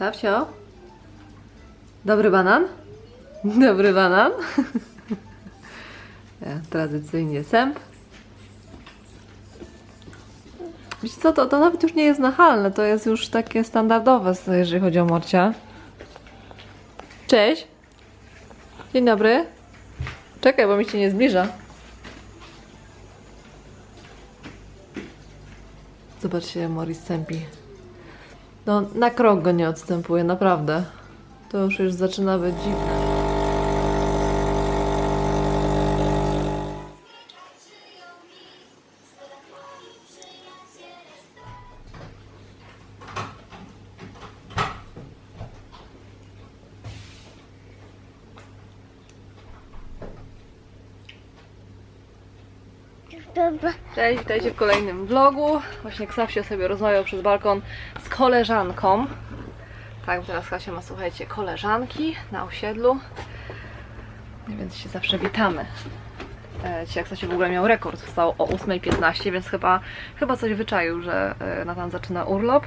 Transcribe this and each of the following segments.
Sawcio? Dobry banan? Dobry banan? Tradycyjnie sęp. Wiecie co, to, to nawet już nie jest nachalne, to jest już takie standardowe, jeżeli chodzi o Morcia. Cześć! Dzień dobry. Czekaj, bo mi się nie zbliża. Zobaczcie, Morris sępi. No, na krok go nie odstępuje, naprawdę. To już już zaczyna być dziwne. Cześć, witajcie w kolejnym vlogu. Właśnie Ksawsia sobie rozmawiał przez balkon z koleżanką. Tak, teraz Kasia ma, słuchajcie, koleżanki na osiedlu. Więc się zawsze witamy. E, Dzisiaj Ksasia w ogóle miał rekord, wstał o 8.15, więc chyba, chyba coś wyczaił, że e, Natan zaczyna urlop.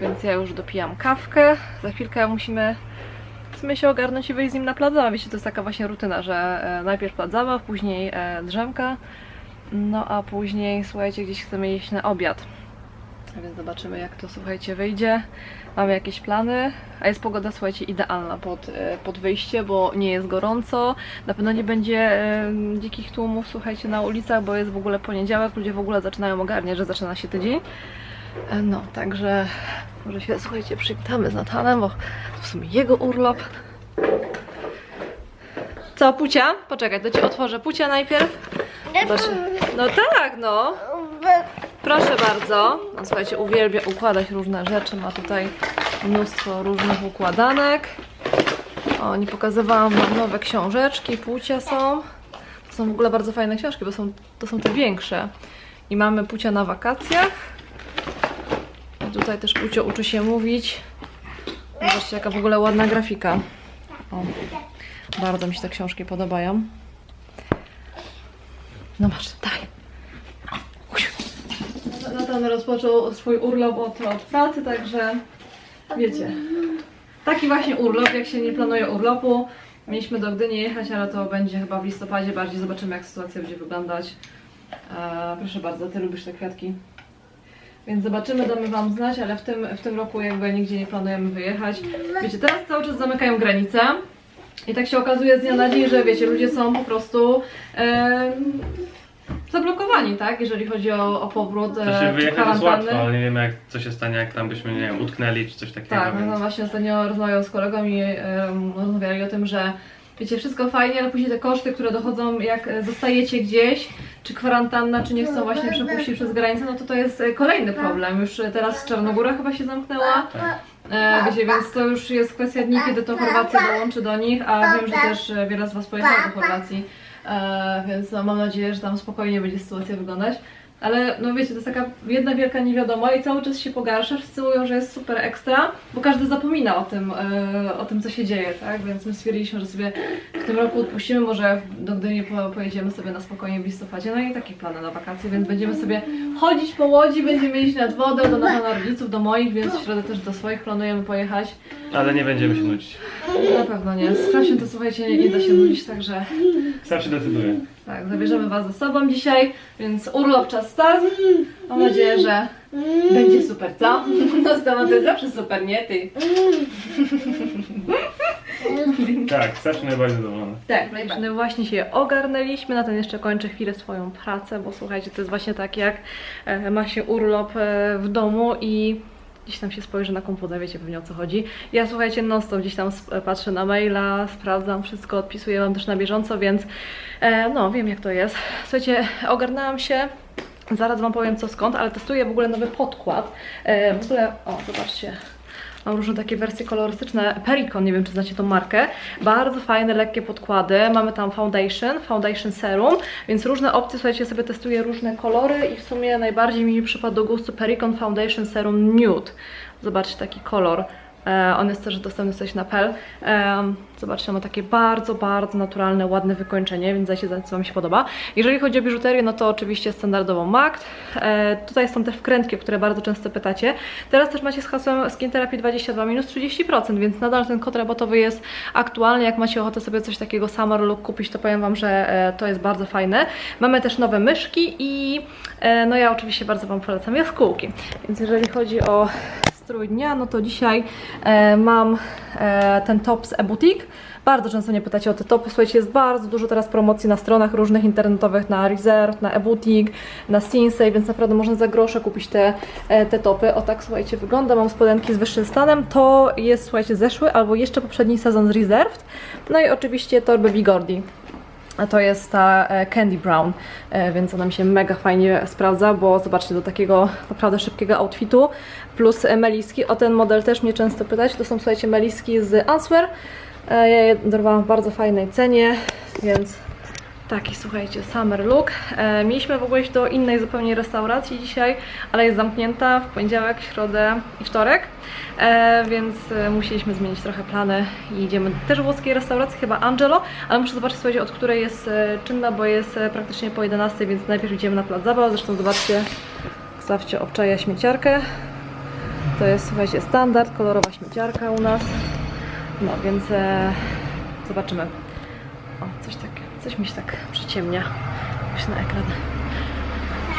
Więc ja już dopijam kawkę. Za chwilkę musimy w sumie się ogarnąć i wyjść z nim na plac zabaw. Wiecie, to jest taka właśnie rutyna, że e, najpierw plac zabaw, później drzemka, no a później, słuchajcie, gdzieś chcemy jeść na obiad. Więc zobaczymy, jak to, słuchajcie, wyjdzie. Mamy jakieś plany, a jest pogoda, słuchajcie, idealna pod, e, pod wyjście, bo nie jest gorąco. Na pewno nie będzie e, dzikich tłumów, słuchajcie, na ulicach, bo jest w ogóle poniedziałek, ludzie w ogóle zaczynają ogarniać, że zaczyna się tydzień. E, No, także może się, słuchajcie, przywitamy z Natanem, bo to w sumie jego urlop. Co, Pucia? Poczekaj, to Ci otworzę Pucia najpierw. No tak, no. Proszę bardzo. No, słuchajcie, uwielbia układać różne rzeczy. Ma tutaj mnóstwo różnych układanek. O, nie pokazywałam wam nowe książeczki. Płcia są. To są w ogóle bardzo fajne książki, bo są, to są te większe. I mamy Pucia na wakacjach. I tutaj też Pucio uczy się mówić. Zobaczcie, jaka w ogóle ładna grafika. O, bardzo mi się te książki podobają. No masz, daj. Natan rozpoczął swój urlop od, od pracy, także wiecie. Taki właśnie urlop, jak się nie planuje urlopu. Mieliśmy do Gdyni jechać, ale to będzie chyba w listopadzie bardziej. Zobaczymy, jak sytuacja będzie wyglądać. E, proszę bardzo, ty lubisz te kwiatki. Więc zobaczymy, damy Wam znać, ale w tym, w tym roku jakby nigdzie nie planujemy wyjechać. Wiecie, teraz cały czas zamykają granice. I tak się okazuje z dnia na dzień, że wiecie, ludzie są po prostu zablokowani, tak? Jeżeli chodzi o, o powrót To e, się czy wyjechać jest kwarantanny. łatwo, ale nie wiemy jak, co się stanie, jak tam byśmy, nie wiem, utknęli czy coś takiego. Tak, no, więc... no właśnie ostatnio rozmawiałam z kolegą i em, rozmawiali o tym, że wiecie, wszystko fajnie, ale później te koszty, które dochodzą, jak e, zostajecie gdzieś, czy kwarantanna, czy nie chcą właśnie przepuścić przez granicę, no to to jest e, kolejny problem. Już e, teraz Czarnogóra chyba się zamknęła. E, wiecie, więc to już jest kwestia dni, kiedy to Chorwacja dołączy do nich, a wiem, że też e, wiele z Was pojechało do Chorwacji, e, więc no, mam nadzieję, że tam spokojnie będzie sytuacja wyglądać. Ale no wiecie, to jest taka jedna wielka niewiadoma i cały czas się pogarsza. Wszyscy mówią, że jest super ekstra, bo każdy zapomina o tym, e, o tym co się dzieje, tak? Więc my stwierdziliśmy, że sobie w tym roku odpuścimy, może do Gdyni po, pojedziemy sobie na spokojnie w listopadzie. No i takie plany na wakacje, więc będziemy sobie chodzić po łodzi, będziemy iść nad wodę do Natana rodziców, do moich, więc w środę też do swoich planujemy pojechać. Ale nie będziemy się nudzić. Na pewno nie. Z Krasiem to słuchajcie, nie, nie da się nudzić, także Sam się decyduje. Tak, zabierzemy Was ze sobą dzisiaj, więc urlop czas start. Mam nadzieję, że będzie super, co? No z tobą to jest zawsze super, nie ty? Tak, Saszy najbardziej zadowolony. Tak, no właśnie się ogarnęliśmy, na ten jeszcze kończę chwilę swoją pracę, bo słuchajcie, to jest właśnie tak jak e, ma się urlop e, w domu i gdzieś tam się spojrzy na komputer, wiecie pewnie o co chodzi. Ja słuchajcie, non stop gdzieś tam patrzę na maila, sprawdzam wszystko, odpisuję Wam też na bieżąco, więc e, no wiem jak to jest. Słuchajcie, ogarnęłam się, zaraz Wam powiem co skąd, ale testuję w ogóle nowy podkład. E, w ogóle, o zobaczcie, Mam różne takie wersje kolorystyczne. Pericon, nie wiem czy znacie tą markę. Bardzo fajne, lekkie podkłady. Mamy tam foundation, foundation serum, więc różne opcje, słuchajcie, sobie testuję różne kolory i w sumie najbardziej mi przypadł do gustu Pericon Foundation Serum Nude. Zobaczcie taki kolor. E, on jest też dostępny coś na PEL. Zobaczcie, ma takie bardzo, bardzo naturalne, ładne wykończenie, więc dajcie znać, co Wam się podoba. Jeżeli chodzi o biżuterię, no to oczywiście standardowo MAC. E, tutaj są te wkrętki, o które bardzo często pytacie. Teraz też macie z hasłem Skin Therapy 22 minus 30%, więc nadal ten kod rabatowy jest aktualny. Jak macie ochotę sobie coś takiego summer look kupić, to powiem Wam, że e, to jest bardzo fajne. Mamy też nowe myszki i no ja oczywiście bardzo Wam polecam jaskółki. Więc jeżeli chodzi o strój dnia, no to dzisiaj e, mam e, ten top z e-boutique. Bardzo często mnie pytacie o te topy. Słuchajcie, jest bardzo dużo teraz promocji na stronach różnych internetowych, na Reserve, na e-boutique, na Sinsei, więc naprawdę można za grosze kupić te, e, te topy. O tak, słuchajcie, wygląda. Mam spodenki z wyższym stanem. To jest, słuchajcie, zeszły albo jeszcze poprzedni sezon z Reserved. No i oczywiście torby Bigordi. A to jest ta e, Candy Brown, e, więc ona mi się mega fajnie sprawdza, bo zobaczcie, do takiego naprawdę szybkiego outfitu plus e, meliski. O ten model też mnie często pytać. To są, słuchajcie, meliski z Answer. Ja je dorwałam w bardzo fajnej cenie, więc taki, słuchajcie, summer look. E, mieliśmy w ogóle iść do innej zupełnie restauracji dzisiaj, ale jest zamknięta w poniedziałek, środę i wtorek, e, więc e, musieliśmy zmienić trochę plany i idziemy też do włoskiej restauracji, chyba Angelo, ale muszę zobaczyć, słuchajcie, od której jest e, czynna, bo jest e, praktycznie po 11, więc najpierw idziemy na plac zabaw, zresztą zobaczcie, Stawcie obczaja śmieciarkę. To jest, słuchajcie, standard, kolorowa śmieciarka u nas. No, więc e, zobaczymy. O, coś tak, coś mi się tak przyciemnia. Już na ekran.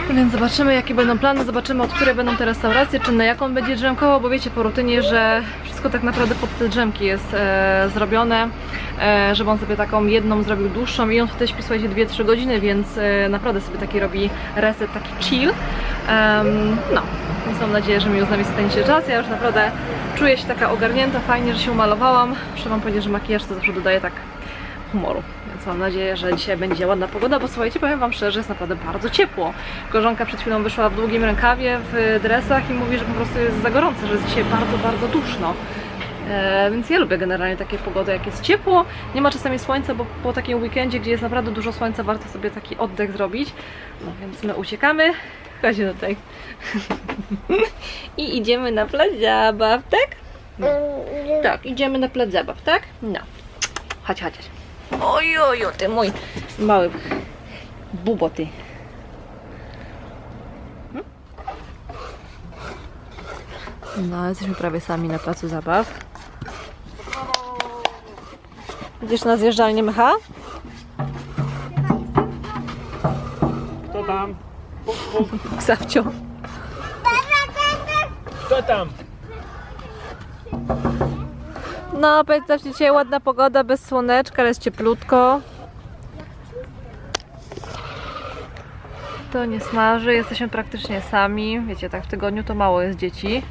Więc zobaczymy, jakie będą plany, zobaczymy, od której będą te restauracje, czy na jaką będzie drzemkowo, bo wiecie po rutynie, że wszystko tak naprawdę pod te drzemki jest e, zrobione, e, żeby on sobie taką jedną zrobił dłuższą i on wtedy śpi, słuchajcie, 2-3 godziny, więc e, naprawdę sobie taki robi reset, taki chill. Em, no, więc mam nadzieję, że miło z nami spędzicie czas. Ja już naprawdę czuję się taka ogarnięta, fajnie, że się umalowałam. Muszę wam powiedzieć, że makijaż to zawsze dodaje tak humoru. Więc mam nadzieję, że dzisiaj będzie ładna pogoda, bo słuchajcie, powiem Wam szczerze, jest naprawdę bardzo ciepło. Koleżanka przed chwilą wyszła w długim rękawie, w dresach i mówi, że po prostu jest za gorąco, że jest dzisiaj bardzo, bardzo duszno. E, więc ja lubię generalnie takie pogody, jak jest ciepło, nie ma czasami słońca, bo po takim weekendzie, gdzie jest naprawdę dużo słońca, warto sobie taki oddech zrobić. No więc my uciekamy, chodź do tej. I idziemy na plac zabaw, tak? Tak, idziemy na plac zabaw, tak? No. Chodź, chodź. Oj, oj, oj, ty mój mały buboty. Hmm? No, jesteśmy prawie sami na placu zabaw. Idziesz na zjeżdżalnię Mycha? Kto tam? Ksawcio. Kto tam? No, powiedzcie dzisiaj ładna pogoda, bez słoneczka, ale jest cieplutko. To nie smaży, jesteśmy praktycznie sami. Wiecie, tak w tygodniu to mało jest dzieci.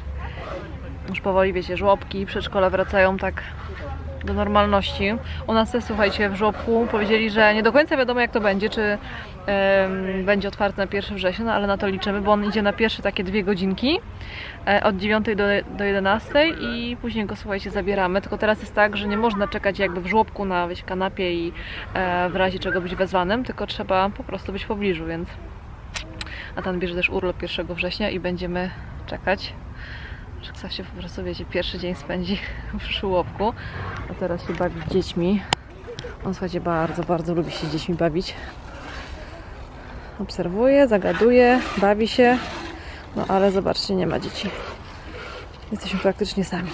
Już powoli, wiecie, żłobki, przedszkola wracają tak do normalności. U nas też, słuchajcie, w żłobku powiedzieli, że nie do końca wiadomo jak to będzie, czy będzie otwarte na 1 września, no, ale na to liczymy, bo on idzie na pierwsze takie dwie godzinki e, od 9 do, do 11 i później go, słuchajcie, zabieramy. Tylko teraz jest tak, że nie można czekać jakby w żłobku na wiecie, kanapie i e, w razie czego być wezwanym, tylko trzeba po prostu być w pobliżu, więc Natan bierze też urlop 1 września i będziemy czekać. Ksa się po prostu, wiecie, pierwszy dzień spędzi w żłobku, a teraz się bawi dziećmi. On, słuchajcie, bardzo, bardzo lubi się dziećmi bawić. Obserwuje, zagaduje, bawi się, no ale zobaczcie, nie ma dzieci. Jesteśmy praktycznie sami.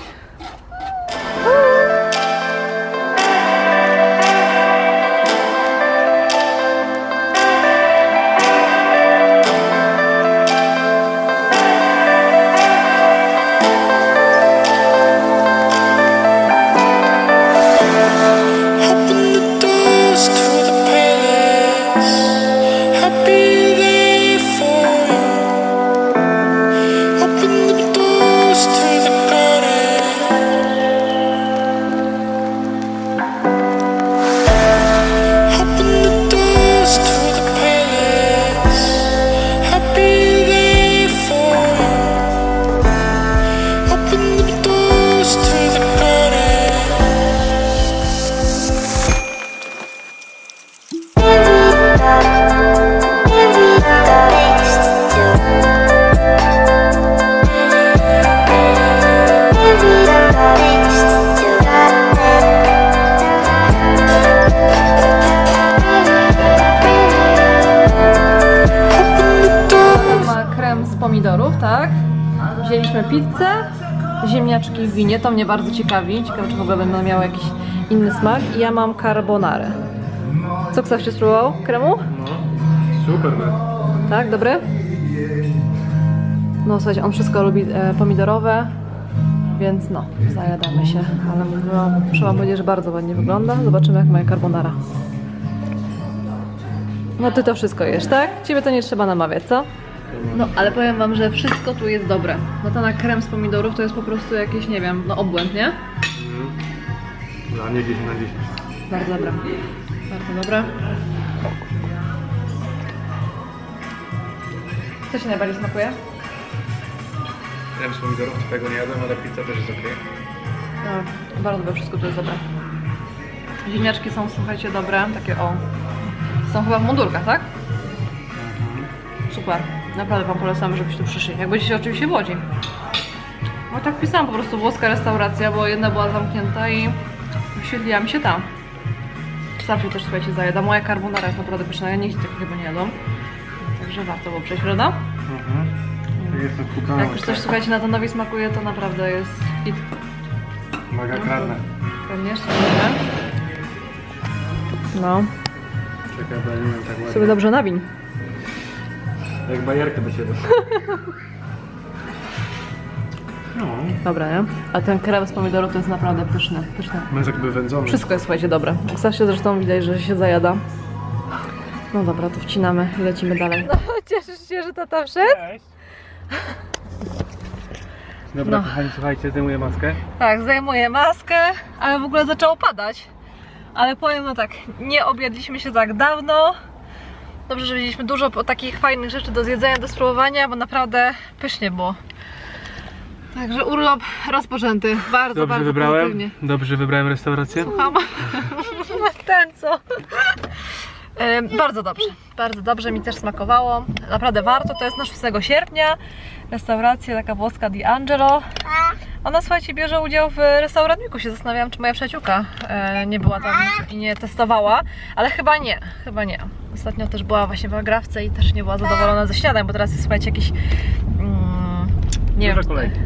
To mnie bardzo ciekawi. Ciekawe, czy w ogóle będą miały jakiś inny smak. I ja mam carbonarę. Co ktoś się spróbował? Kremu? No, super. Tak, dobry? No słuchajcie, on wszystko lubi e, pomidorowe, więc no, zajadamy się. Ale muszę wam powiedzieć, że bardzo ładnie wygląda. Zobaczymy jak moja carbonara. No ty to wszystko jesz, tak? Ciebie to nie trzeba namawiać, co? No, ale powiem wam, że wszystko tu jest dobre. No to na krem z pomidorów to jest po prostu jakieś, nie wiem, no obłęd, nie? Dla mnie 10 na 10. Bardzo dobre. Bardzo dobre. Co się najbardziej smakuje? Krem z pomidorów, tego nie jadłem, ale pizza też jest ok. Tak, bardzo dobre, wszystko tu jest dobre. Ziemniaczki są, słuchajcie, dobre, takie o. Są chyba w mundurkach, tak? Super. Naprawdę Wam polecam, żebyście tu przyszli. Jak będziecie oczywiście w Łodzi. No tak pisałam po prostu włoska restauracja, bo jedna była zamknięta i wyświetliła mi się tam. Zawsze też słuchajcie zajada. Moja carbonara jest naprawdę pyszna, ja nigdy takiego chyba nie jadłam. Także warto było przejść, prawda? Mhm. Jestem skupiony. Jak już coś słuchajcie na Tonowi smakuje, to naprawdę jest hit. Mega kradnę. Szczerze. No, Czekaj, bo ja nie wiem tak ładnie. sobie dobrze nawiń. Jak bajerkę do siebie. No. Dobra, nie? A ten krem z pomidorów to jest naprawdę pyszny, pyszny. Jest jakby wędzony. Wszystko jest, słuchajcie, dobre. Stasia zresztą widać, że się zajada. No dobra, to wcinamy i lecimy dalej. No, cieszysz się, że tata wszedł? Cześć. Dobra, No. kochani, słuchajcie, zdejmuję maskę. Tak, zdejmuję maskę, ale w ogóle zaczęło padać. Ale powiem no tak, nie objadliśmy się tak dawno. Dobrze, że mieliśmy dużo po- takich fajnych rzeczy do zjedzenia, do spróbowania, bo naprawdę pysznie było. Także urlop rozpoczęty. Bardzo, Dobrze bardzo wybrałem? pozytywnie. Dobrze wybrałem restaurację? Słucham. Ten co? Bardzo dobrze, bardzo dobrze mi też smakowało. Naprawdę warto, to jest na 6 sierpnia. Restauracja taka włoska Di Angelo. Ona słuchajcie, bierze udział w restaurantniku. Się zastanawiałam, czy moja przyjaciółka e, nie była tam i nie testowała, ale chyba nie, chyba nie. Ostatnio też była właśnie w Agrawce i też nie była zadowolona ze śniadań, bo teraz jest słuchajcie jakiś. Mm, nie Duże wiem, kolejki.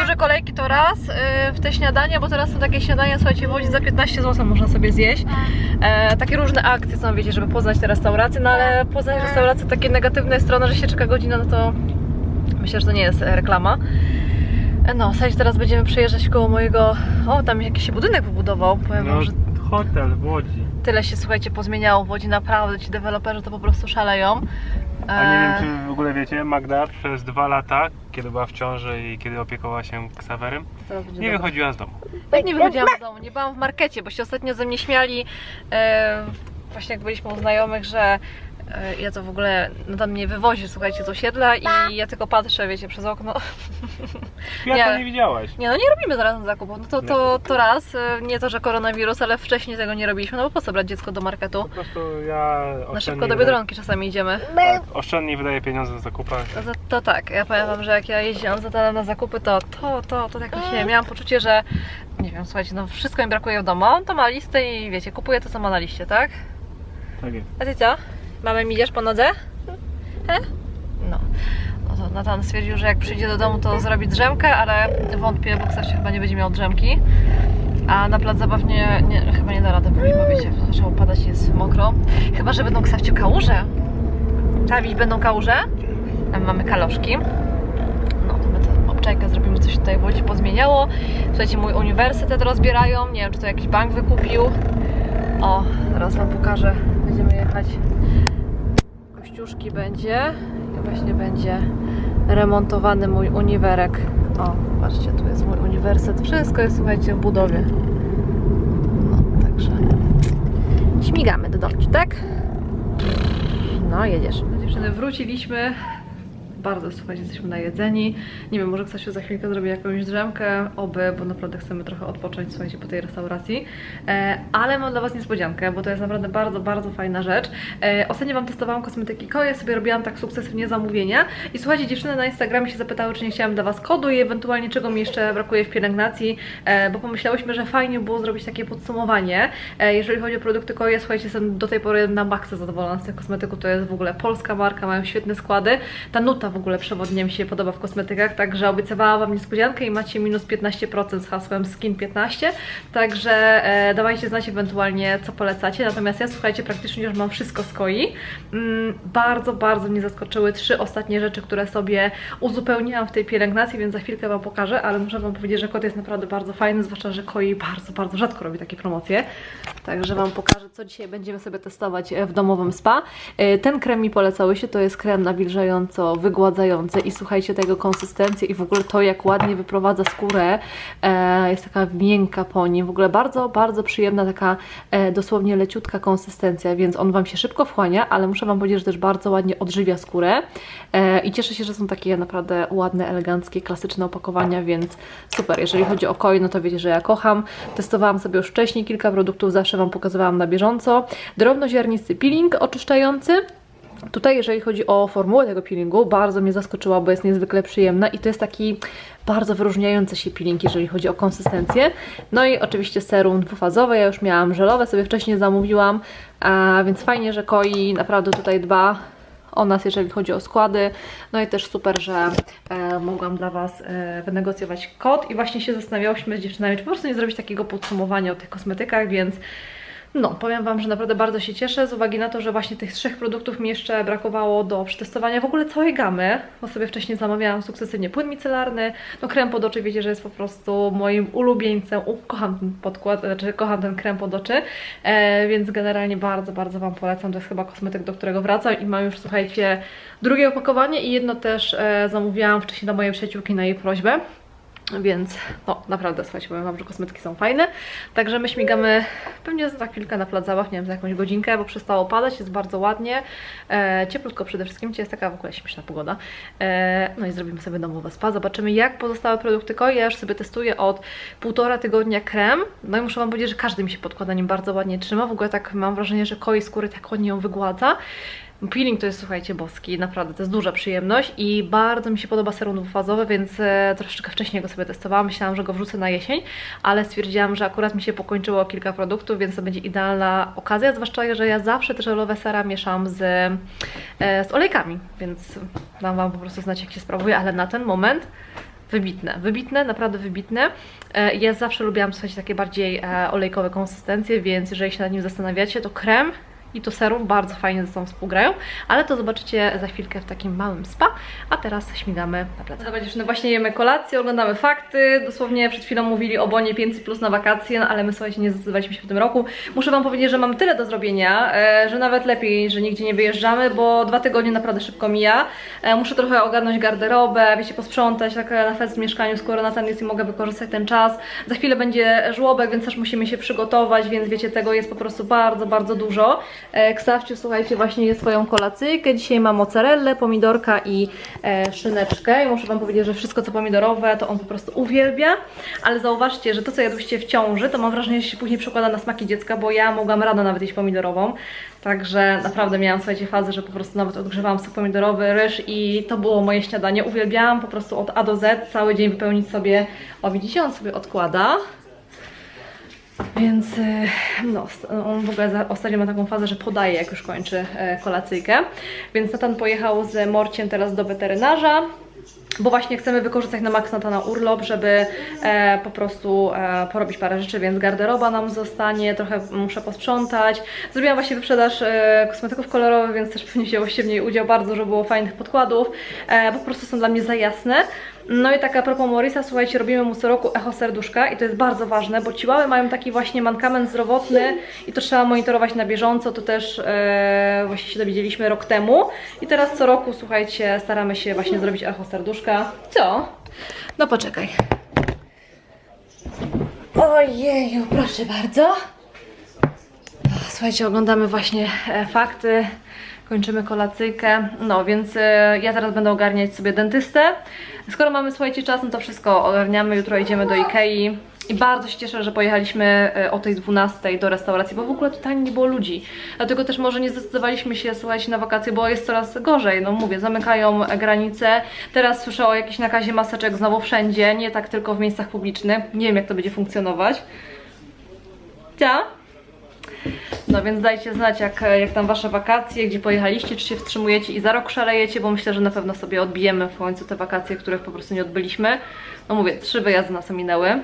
Duże kolejki to raz y, w te śniadania, bo teraz są takie śniadania, słuchajcie, w Łodzi za 15 zł można sobie zjeść. E, takie różne akcje są, wiecie, żeby poznać te restauracje, no ale poznać restauracje takie negatywne strony, że się czeka godzina, no to myślę, że to nie jest e, reklama. E, No, słuchajcie, teraz będziemy przejeżdżać koło mojego... O, tam jakiś budynek wybudował. Powiem wam, No, że hotel w Łodzi. tyle się, słuchajcie, pozmieniało w Łodzi, naprawdę ci deweloperzy to po prostu szaleją. A nie E, wiem, czy w ogóle wiecie, Magda przez dwa lata, kiedy była w ciąży i kiedy opiekowała się Ksawerem, nie wychodziła z domu. Jak nie wychodziłam z domu, nie byłam w markecie, bo się ostatnio ze mnie śmiali, e, właśnie jak byliśmy u znajomych, że e, ja to w ogóle, no tam mnie wywozi, słuchajcie, z osiedla i ja tylko patrzę, wiecie, przez okno. Świata Nie. nie widziałaś. Nie no, nie robimy zaraz zakupów, no to, to, to raz, e, nie to, że koronawirus, ale wcześniej tego nie robiliśmy, no bo po co brać dziecko do marketu? Po prostu ja Na szybko do Biedronki czasami idziemy. Tak, oszczędnie wydaję pieniądze na zakupach. To, to, to tak, ja powiem wam, że jak ja jeździłam za na zakupy, to to, to, to jakoś nie wiem, miałam poczucie, że nie wiem, słuchajcie, no wszystko mi brakuje w domu, on to ma listę i wiecie, kupuje to, co ma na liście, tak? Tak jest. A ty co? Mamy idziesz po nodze? He? No. no to Natan stwierdził, że jak przyjdzie do domu, to zrobi drzemkę, ale wątpię, bo Ksawcie chyba nie będzie miał drzemki. A na plac zabaw nie, nie, chyba nie da rady bo wiecie, zaczęło padać jest mokro. Chyba, że będą Ksawciu kałuże. Tawić będą kałuże. Tam mamy kaloszki. No to my tę obczajkę zrobimy, coś tutaj w Łodzi pozmieniało. Słuchajcie, mój uniwersytet rozbierają. Nie wiem, czy to jakiś bank wykupił. O, zaraz Wam pokażę. Będziemy jechać. Kościuszki będzie. I właśnie będzie remontowany mój uniwerek. O, patrzcie, tu jest mój uniwersytet. Wszystko jest, słuchajcie, w budowie. No, także śmigamy do domu, tak? No, jedziesz. Dziewczyny, wróciliśmy. Bardzo, słuchajcie, jesteśmy najedzeni. Nie wiem, może Ksasiu za chwilkę zrobi jakąś drzemkę, oby, bo naprawdę chcemy trochę odpocząć, słuchajcie, po tej restauracji. E, ale mam dla Was niespodziankę, bo to jest naprawdę bardzo, bardzo fajna rzecz. E, ostatnio Wam testowałam kosmetyki Koje, sobie robiłam tak sukcesywnie zamówienia. I słuchajcie, dziewczyny na Instagramie się zapytały, czy nie chciałam dla Was kodu i ewentualnie czego mi jeszcze brakuje w pielęgnacji, e, bo pomyślałyśmy, że fajnie było zrobić takie podsumowanie. E, jeżeli chodzi o produkty Koje, słuchajcie, jestem do tej pory na maksa zadowolona z tych kosmetyków. To jest w ogóle polska marka, mają świetne składy. Ta nuta w ogóle przewodnie mi się podoba w kosmetykach, także obiecywała Wam niespodziankę i macie minus 15% z hasłem skin15, także e, dawajcie znać ewentualnie co polecacie, natomiast ja słuchajcie, praktycznie już mam wszystko z koi. Mm, bardzo, bardzo mnie zaskoczyły trzy ostatnie rzeczy, które sobie uzupełniłam w tej pielęgnacji, więc za chwilkę Wam pokażę, ale muszę Wam powiedzieć, że kot jest naprawdę bardzo fajny, zwłaszcza, że koi bardzo, bardzo rzadko robi takie promocje, także Wam pokażę, co dzisiaj będziemy sobie testować e, w domowym spa. E, Ten krem mi polecały się, to jest krem nawilżająco, wygładzający i słuchajcie tego konsystencję i w ogóle to, jak ładnie wyprowadza skórę, e, jest taka miękka po nim, w ogóle bardzo, bardzo przyjemna, taka e, dosłownie leciutka konsystencja, więc on Wam się szybko wchłania, ale muszę Wam powiedzieć, że też bardzo ładnie odżywia skórę e, i cieszę się, że są takie naprawdę ładne, eleganckie, klasyczne opakowania, więc super. Jeżeli chodzi o koi, no to wiecie, że ja kocham. Testowałam sobie już wcześniej kilka produktów, zawsze Wam pokazywałam na bieżąco. Drobnoziarnisty peeling oczyszczający. Tutaj, jeżeli chodzi o formułę tego peelingu, bardzo mnie zaskoczyła, bo jest niezwykle przyjemna i to jest taki bardzo wyróżniający się peeling, jeżeli chodzi o konsystencję. No i oczywiście serum dwufazowe, ja już miałam żelowe, sobie wcześniej zamówiłam, a więc fajnie, że Koi naprawdę tutaj dba o nas, jeżeli chodzi o składy. No i też super, że e, mogłam dla Was e, wynegocjować kod i właśnie się zastanawiałyśmy z dziewczynami, czy po prostu nie zrobić takiego podsumowania o tych kosmetykach, więc no, powiem Wam, że naprawdę bardzo się cieszę z uwagi na to, że właśnie tych trzech produktów mi jeszcze brakowało do przetestowania w ogóle całej gamy, bo sobie wcześniej zamawiałam sukcesywnie płyn micelarny, no krem pod oczy wiecie, że jest po prostu moim ulubieńcem, kocham ten podkład, znaczy kocham ten krem pod oczy, e, więc generalnie bardzo, bardzo Wam polecam, to jest chyba kosmetyk, do którego wracam i mam już, słuchajcie, drugie opakowanie i jedno też e, zamówiłam wcześniej do mojej przyjaciółki na jej prośbę. Więc no naprawdę słuchajcie, powiem Wam, że kosmetyki są fajne. Także my śmigamy pewnie za chwilkę na placałach, nie wiem, za jakąś godzinkę, bo przestało padać, jest bardzo ładnie. E, cieplutko przede wszystkim, dzisiaj jest taka w ogóle śmieszna pogoda. E, no i zrobimy sobie domowe spa. Zobaczymy jak pozostałe produkty Koi. Ja już sobie testuję od półtora tygodnia krem. No i muszę Wam powiedzieć, że każdy mi się pod nim bardzo ładnie trzyma. W ogóle tak mam wrażenie, że Koi skóry tak ładnie ją wygładza. Peeling to jest, słuchajcie, boski, naprawdę, to jest duża przyjemność i bardzo mi się podoba serum dwufazowe, więc e, troszeczkę wcześniej go sobie testowałam, myślałam, że go wrzucę na jesień, ale stwierdziłam, że akurat mi się pokończyło kilka produktów, więc to będzie idealna okazja, zwłaszcza, że ja zawsze też żelowe sera mieszam z, e, z olejkami, więc dam Wam po prostu znać, jak się sprawuje, ale na ten moment wybitne, wybitne, naprawdę wybitne. E, Ja zawsze lubiłam, słuchajcie, takie bardziej olejkowe konsystencje, więc jeżeli się nad nim zastanawiacie, to krem i to serum bardzo fajnie ze sobą współgrają, ale to zobaczycie za chwilkę w takim małym spa, a teraz śmigamy na plecach. Dobra dziewczyny, właśnie jemy kolację, oglądamy fakty, dosłownie przed chwilą mówili o bonie 500 plus na wakacje, no ale my słuchajcie, nie zdecydowaliśmy się w tym roku. Muszę Wam powiedzieć, że mam tyle do zrobienia, e, że nawet lepiej, że nigdzie nie wyjeżdżamy, bo dwa tygodnie naprawdę szybko mija. E, muszę trochę ogarnąć garderobę, wiecie, posprzątać, tak na fest w mieszkaniu, skoro Natan jest i mogę wykorzystać ten czas. Za chwilę będzie żłobek, więc też musimy się przygotować, więc wiecie, tego jest po prostu bardzo, bardzo dużo. E, Ksawciu, słuchajcie, właśnie je swoją kolacyjkę. Dzisiaj ma mozzarellę, pomidorka i e, szyneczkę. I muszę Wam powiedzieć, że wszystko co pomidorowe to on po prostu uwielbia. Ale zauważcie, że to co jadłyście w ciąży, to mam wrażenie, że się później przekłada na smaki dziecka, bo ja mogłam rano nawet jeść pomidorową. Także naprawdę miałam, słuchajcie, fazę, że po prostu nawet odgrzewałam sok pomidorowy, ryż i to było moje śniadanie. Uwielbiałam po prostu od A do Z cały dzień wypełnić sobie, o widzicie, on sobie odkłada. Więc y, no, on w ogóle ostatnio ma taką fazę, że podaje jak już kończy e, kolacyjkę. Więc Natan pojechał z Morciem teraz do weterynarza. Bo właśnie chcemy wykorzystać na maks Natana urlop, żeby e, po prostu e, porobić parę rzeczy, więc garderoba nam zostanie, trochę muszę posprzątać. Zrobiłam właśnie wyprzedaż e, kosmetyków kolorowych, więc też pewnie wzięło się w niej udział bardzo, dużo było fajnych podkładów, e, bo po prostu są dla mnie za jasne. No i tak a propos Morisa, słuchajcie, robimy mu co roku echo serduszka i to jest bardzo ważne, bo ciłały mają taki właśnie mankament zdrowotny i to trzeba monitorować na bieżąco, to też e, właśnie się dowiedzieliśmy rok temu i teraz co roku, słuchajcie, staramy się właśnie zrobić echo serduszka. Co? No poczekaj. Ojeju, proszę bardzo. Słuchajcie, oglądamy właśnie e, fakty, kończymy kolacyjkę, no więc e, ja teraz będę ogarniać sobie dentystę. Skoro mamy, słuchajcie, czas, no to wszystko ogarniamy, jutro idziemy do Ikei. I bardzo się cieszę, że pojechaliśmy e, o tej 12 do restauracji, bo w ogóle totalnie nie było ludzi. Dlatego też może nie zdecydowaliśmy się, słuchajcie, na wakacje, bo jest coraz gorzej. No mówię, zamykają granice. Teraz słyszę o jakiejś nakazie maseczek znowu wszędzie, nie tak tylko w miejscach publicznych. Nie wiem, jak to będzie funkcjonować. Co? No więc dajcie znać, jak, jak tam wasze wakacje, gdzie pojechaliście, czy się wstrzymujecie i za rok szalejecie, bo myślę, że na pewno sobie odbijemy w końcu te wakacje, których po prostu nie odbyliśmy. No mówię, trzy wyjazdy nas minęły.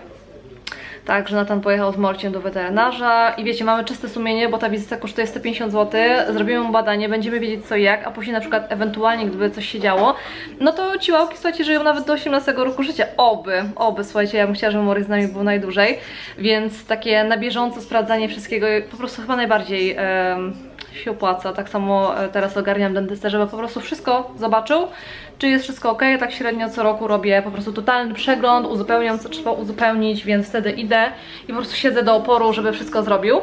Tak, że Natan pojechał z Morciem do weterynarza i wiecie, mamy czyste sumienie, bo ta wizyta kosztuje 150 zł, zrobimy mu badanie, będziemy wiedzieć co i jak, a później na przykład ewentualnie, gdyby coś się działo, no to ci łałki, słuchajcie, żyją nawet do 18 roku życia. Oby, oby, słuchajcie, ja bym chciała, żeby Morris z nami był najdłużej, więc takie na bieżąco sprawdzanie wszystkiego po prostu chyba najbardziej em, się opłaca. Tak samo e, teraz ogarniam dentystę, żeby po prostu wszystko zobaczył, czy jest wszystko ok. Tak średnio co roku robię po prostu totalny przegląd, uzupełniam co trzeba uzupełnić, więc wtedy idę i po prostu siedzę do oporu, żeby wszystko zrobił.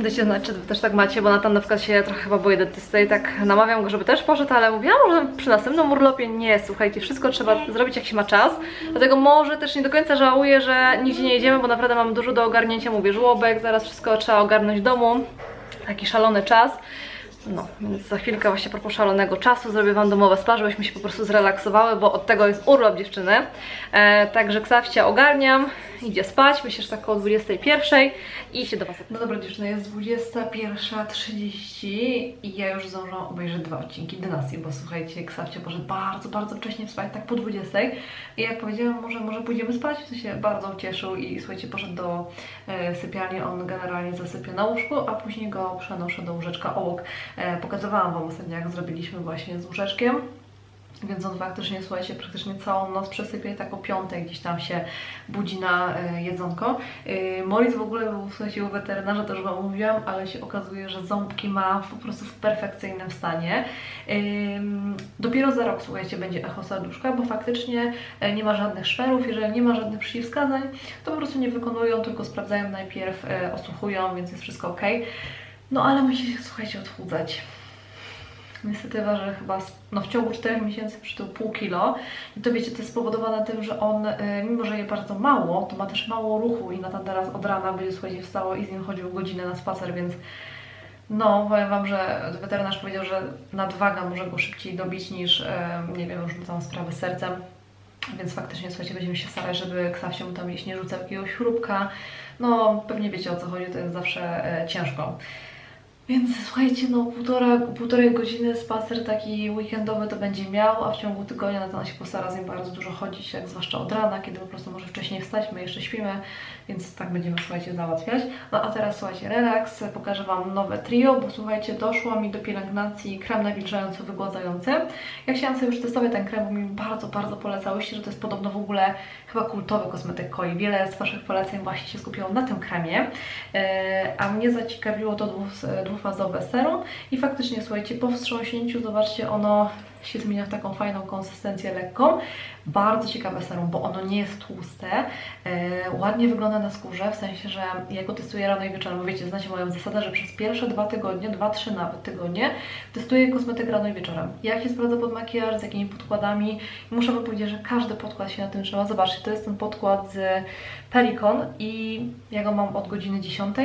Dajcie znać, czy też tak macie, bo Natan na przykład się trochę chyba boi dentysty i tak namawiam go, żeby też poszedł, ale mówię, a może przy następnym urlopie? Nie, słuchajcie, wszystko trzeba zrobić jak się ma czas, dlatego może też nie do końca żałuję, że nigdzie nie jedziemy, bo naprawdę mam dużo do ogarnięcia, mówię, żłobek, zaraz wszystko trzeba ogarnąć w domu, taki szalony czas. No, więc za chwilkę właśnie propos szalonego czasu zrobię Wam domowe spa, żebyśmy się po prostu zrelaksowały, bo od tego jest urlop dziewczyny. E, także Ksawcie ogarniam, idzie spać, myślę, że tak około 21 i się do Was No dobra dziewczyny, jest 21.30 i ja już zdążyłam obejrzeć dwa odcinki Dynastii, bo słuchajcie, Ksawcie poszedł bardzo, bardzo wcześnie spać, tak po 20 i jak powiedziałam, może, może pójdziemy spać, to się bardzo ucieszył i słuchajcie, poszedł do e, sypialni, on generalnie zasypia na łóżku, a później go przenoszę do łóżeczka obok. E, pokazywałam Wam ostatnio, jak zrobiliśmy właśnie z łóżeczkiem. Więc on faktycznie, słuchajcie, praktycznie całą noc przesypia i tak o piątej gdzieś tam się budzi na e, jedzonko. E, Morris w ogóle był, słuchajcie, u weterynarza, już Wam mówiłam, ale się okazuje, że ząbki ma po prostu w perfekcyjnym stanie. Dopiero za rok, słuchajcie, będzie echo serduszka, bo faktycznie nie ma żadnych szperów, jeżeli nie ma żadnych przeciwwskazań, to po prostu nie wykonują, tylko sprawdzają najpierw, osłuchują, więc jest wszystko ok. No ale musi się, słuchajcie, odchudzać. Niestety waży chyba no, w ciągu 4 miesięcy przytył pół kilo. I to wiecie, to jest spowodowane tym, że on, y, mimo że je bardzo mało, to ma też mało ruchu i na tam teraz od rana będzie słuchajcie wstało i z nim chodził godzinę na spacer, więc no, powiem Wam, że weterynarz powiedział, że nadwaga może go szybciej dobić niż, y, nie wiem, już na całą sprawę z sercem. Więc faktycznie, słuchajcie, będziemy się starać, żeby mu tam jeśli nie rzucał jakiegoś chrupka. No, pewnie wiecie o co chodzi, to jest zawsze e, ciężko. Więc słuchajcie, no półtora, półtorej godziny spacer taki weekendowy to będzie miał, a w ciągu tygodnia Natan się postara z nim bardzo dużo chodzić, jak zwłaszcza od rana, kiedy po prostu może wcześniej wstać, my jeszcze śpimy, więc tak będziemy, słuchajcie, załatwiać. No a teraz, słuchajcie, relaks, pokażę Wam nowe trio, bo słuchajcie, doszło mi do pielęgnacji krem nawilżająco-wygładzający. Ja chciałam sobie już testować ten krem, bo mi bardzo, bardzo polecałyście, że to jest podobno w ogóle chyba kultowy kosmetyk Koi. Wiele z Waszych poleceń właśnie się skupiło na tym kremie, e, a mnie zaciekawiło to dwuf- dwufazowe serum i faktycznie, słuchajcie, po wstrząśnięciu, zobaczcie, ono się zmienia w taką fajną konsystencję lekką. Bardzo ciekawe serum, bo ono nie jest tłuste, e, ładnie wygląda na skórze, w sensie, że ja go testuję rano i wieczorem, bo wiecie, znacie moją zasadę, że przez pierwsze dwa tygodnie, dwa, trzy nawet tygodnie, testuję kosmetyk rano i wieczorem. Jak się sprawdza pod makijaż, z jakimi podkładami muszę Wam powiedzieć, że każdy podkład się na tym trzyma. Zobaczcie, to jest ten podkład z Pericon i ja go mam od godziny 10.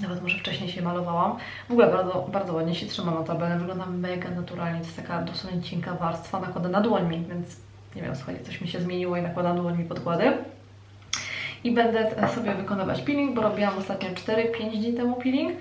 Nawet może wcześniej się malowałam. W ogóle bardzo, bardzo ładnie się trzyma notabene, wygląda mega naturalnie. To jest taka dosyć cienka warstwa, nakłada na dłońmi, więc nie wiem, słuchajcie, coś mi się zmieniło i nakładam dłońmi podkłady. I będę sobie wykonywać peeling, bo robiłam ostatnio 4-5 dni temu peeling.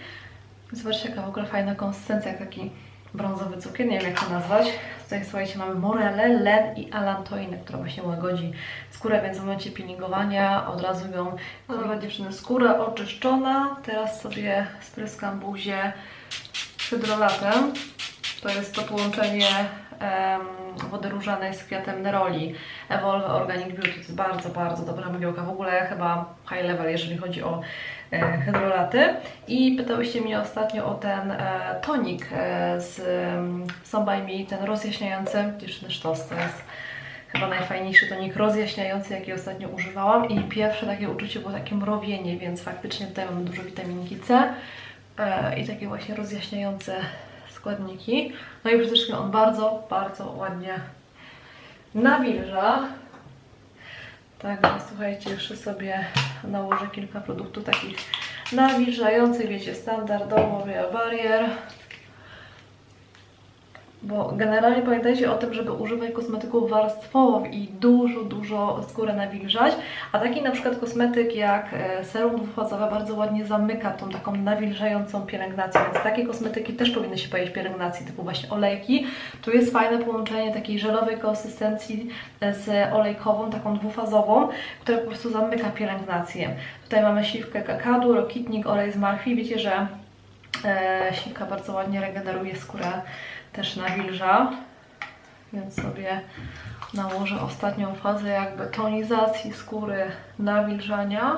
Zobaczcie, jaka w ogóle fajna konsystencja, jak taki brązowy cukier, nie wiem jak to nazwać. Tutaj słuchajcie, mamy morelę, len i alantoinę, która właśnie łagodzi skórę, więc w momencie peelingowania od razu ją... No dziewczyny, skóra oczyszczona, teraz sobie spryskam buzię hydrolatem. To jest to połączenie em, wody różanej z kwiatem neroli. Evolve Organic Beauty to jest bardzo, bardzo dobra myłka. W ogóle chyba high level, jeżeli chodzi o e, hydrolaty. I pytałyście mnie ostatnio o ten e, tonik e, z um, Some by Me, ten rozjaśniający. Dziewczyny sztos, to jest chyba najfajniejszy tonik rozjaśniający, jaki ostatnio używałam. I pierwsze takie uczucie było takie mrowienie, więc faktycznie tutaj mamy dużo witaminki C e, i takie właśnie rozjaśniające składniki. No i przede wszystkim on bardzo, bardzo ładnie nawilża. Także słuchajcie, jeszcze sobie nałożę kilka produktów takich nawilżających, wiecie, standardowo Via Barrier. Bo generalnie pamiętajcie o tym, żeby używać kosmetyków warstwowo i dużo, dużo skórę nawilżać, a taki na przykład kosmetyk jak e, serum dwufazowe bardzo ładnie zamyka tą taką nawilżającą pielęgnację, więc takie kosmetyki też powinny się pojawić w pielęgnacji, typu właśnie olejki. Tu jest fajne połączenie takiej żelowej konsystencji e, z olejkową, taką dwufazową, która po prostu zamyka pielęgnację. Tutaj mamy śliwkę kakadu, rokitnik, olej z marchwi. Wiecie, że e, śliwka bardzo ładnie regeneruje skórę, też nawilża. Więc sobie nałożę ostatnią fazę jakby tonizacji skóry, nawilżania.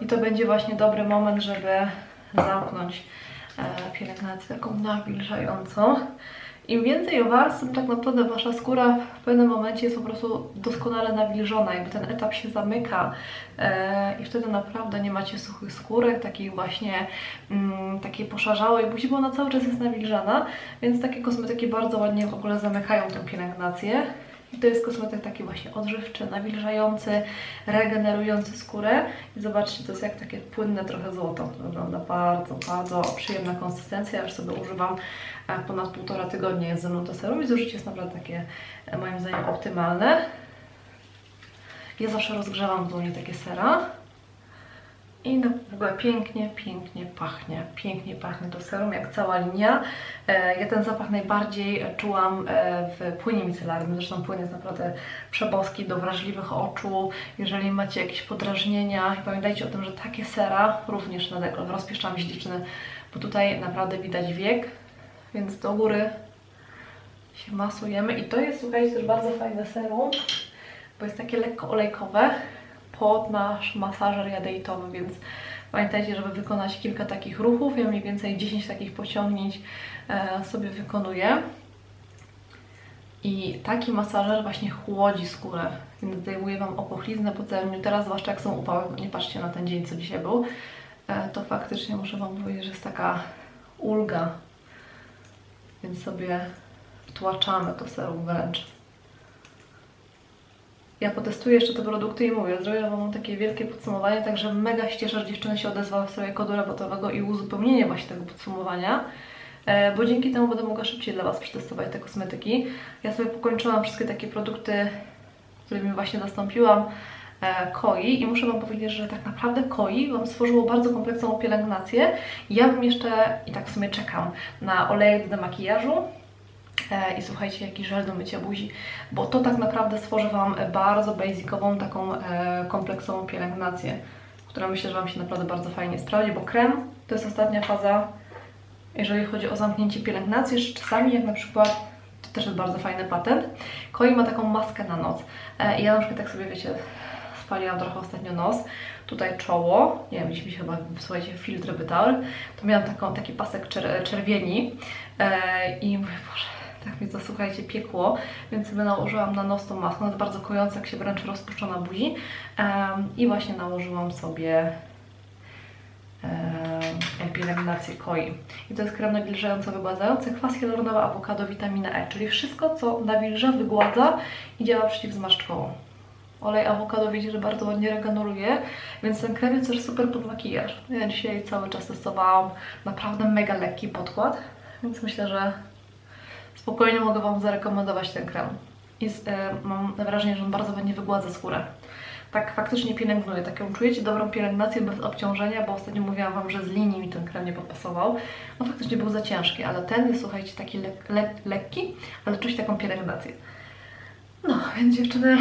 I to będzie właśnie dobry moment, żeby zamknąć e, pielęgnację taką nawilżającą. Im więcej warstw, tym tak naprawdę Wasza skóra w pewnym momencie jest po prostu doskonale nawilżona, jakby ten etap się zamyka e, i wtedy naprawdę nie macie suchych skórek, takiej właśnie mm, takiej poszarzałej buzi, bo ona cały czas jest nawilżana, więc takie kosmetyki bardzo ładnie w ogóle zamykają tę pielęgnację. I to jest kosmetyk taki właśnie odżywczy, nawilżający, regenerujący skórę. I zobaczcie, to jest jak takie płynne trochę złoto. To wygląda bardzo, bardzo przyjemna konsystencja. Ja już sobie używam e, ponad półtora tygodnia jest ze mną to serum i zużycie jest naprawdę takie e, moim zdaniem optymalne. Ja zawsze rozgrzewam w dłoni takie sera. I na w ogóle pięknie, pięknie pachnie. Pięknie pachnie to serum, jak cała linia. E, ja ten zapach najbardziej czułam e, w płynie micelarnym. Zresztą płyn jest naprawdę przeboski do wrażliwych oczu. Jeżeli macie jakieś podrażnienia, pamiętajcie o tym, że takie sera również na dekolt. Rozpieszczam się bo tutaj naprawdę widać wiek, więc do góry się masujemy. I to jest, słuchajcie, też bardzo fajne serum, bo jest takie lekko olejkowe pod nasz masażer jadejtowy, więc pamiętajcie, żeby wykonać kilka takich ruchów. Ja mniej więcej 10 takich pociągnięć e, sobie wykonuję. I taki masażer właśnie chłodzi skórę, więc zdejmuje Wam opochlizny po całym. Teraz, zwłaszcza jak są upały, nie patrzcie na ten dzień, co dzisiaj był, e, to faktycznie muszę Wam powiedzieć, że jest taka ulga. Więc sobie wtłaczamy to serum wręcz. Ja potestuję jeszcze te produkty i mówię, zrobię Wam takie wielkie podsumowanie, także mega się cieszę, że dziewczyny się odezwały w sprawie kodu rabatowego i uzupełnienie właśnie tego podsumowania, e, bo dzięki temu będę mogła szybciej dla Was przetestować te kosmetyki. Ja sobie pokończyłam wszystkie takie produkty, którymi właśnie zastąpiłam e, Koi i muszę Wam powiedzieć, że tak naprawdę Koi Wam stworzyło bardzo kompleksową pielęgnację. Ja bym jeszcze, i tak w sumie czekam, na olejek do makijażu, I słuchajcie, jaki żel do mycia buzi, bo to tak naprawdę stworzy Wam bardzo basicową, taką e, kompleksową pielęgnację, która myślę, że Wam się naprawdę bardzo fajnie sprawdzi, bo krem to jest ostatnia faza, jeżeli chodzi o zamknięcie pielęgnacji, że czasami jak na przykład, to też jest bardzo fajny patent, Koi ma taką maskę na noc. E, i ja na przykład tak sobie, wiecie, spaliłam trochę ostatnio nos, tutaj czoło, nie wiem, gdzieś mi się chyba, słuchajcie, filtr wytarł, to miałam taką, taki pasek czer czerwieni e, i mówię, Boże, tak mnie to, słuchajcie, piekło, więc sobie nałożyłam na nos tą maskę, jest bardzo kojąca, jak się wręcz rozpuszcza na buzi em, i właśnie nałożyłam sobie pielęgnację koi. I to jest krem nawilżająco wygładzający, kwas hialuronowy, awokado, witamina E, czyli wszystko, co nawilża, wygładza i działa przeciwzmarszczkowo. Olej awokado wiecie, że bardzo ładnie regeneruje, więc ten krem jest też super pod makijaż. Ja dzisiaj cały czas testowałam naprawdę mega lekki podkład, więc myślę, że spokojnie mogę Wam zarekomendować ten krem. Jest, e, mam wrażenie, że on bardzo ładnie wygładza skórę. Tak faktycznie pielęgnuje. Taką czujecie dobrą pielęgnację bez obciążenia, bo ostatnio mówiłam Wam, że z linii mi ten krem nie podpasował. No faktycznie był za ciężki, ale ten jest, słuchajcie, taki lek, lek, lekki, ale czuć taką pielęgnację. No, więc dziewczyny,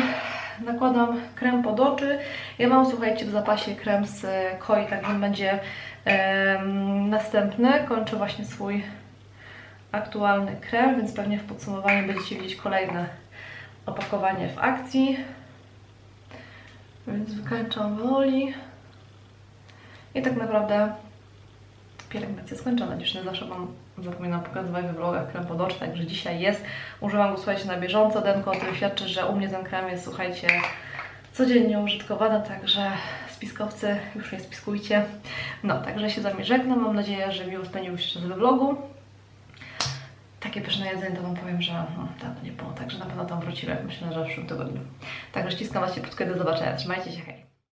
nakładam krem pod oczy. Ja mam, słuchajcie, w zapasie krem z Koi, także będzie em, następny. Kończę właśnie swój aktualny krem, więc pewnie w podsumowaniu będziecie widzieć kolejne opakowanie w akcji. Więc wykańczam woli. I tak naprawdę pielęgnacja skończona. Dziewczyny zawsze Wam zapominam pokazywać we vlogach krem pod oczy, także dzisiaj jest. Używam go, słuchajcie, na bieżąco. Denko o tym świadczy, że u mnie ten krem jest, słuchajcie, codziennie użytkowany, także spiskowcy już nie spiskujcie. No, także się z Wami żegnam. Mam nadzieję, że miło spędziłyście czas we vlogu. Takie pyszne jedzenie to Wam powiem, że no, dawno nie było, także na pewno tam wrócimy. Myślę, że w przyszłym tygodniu. Także ściskam Was ciepłutko do zobaczenia. Trzymajcie się, hej!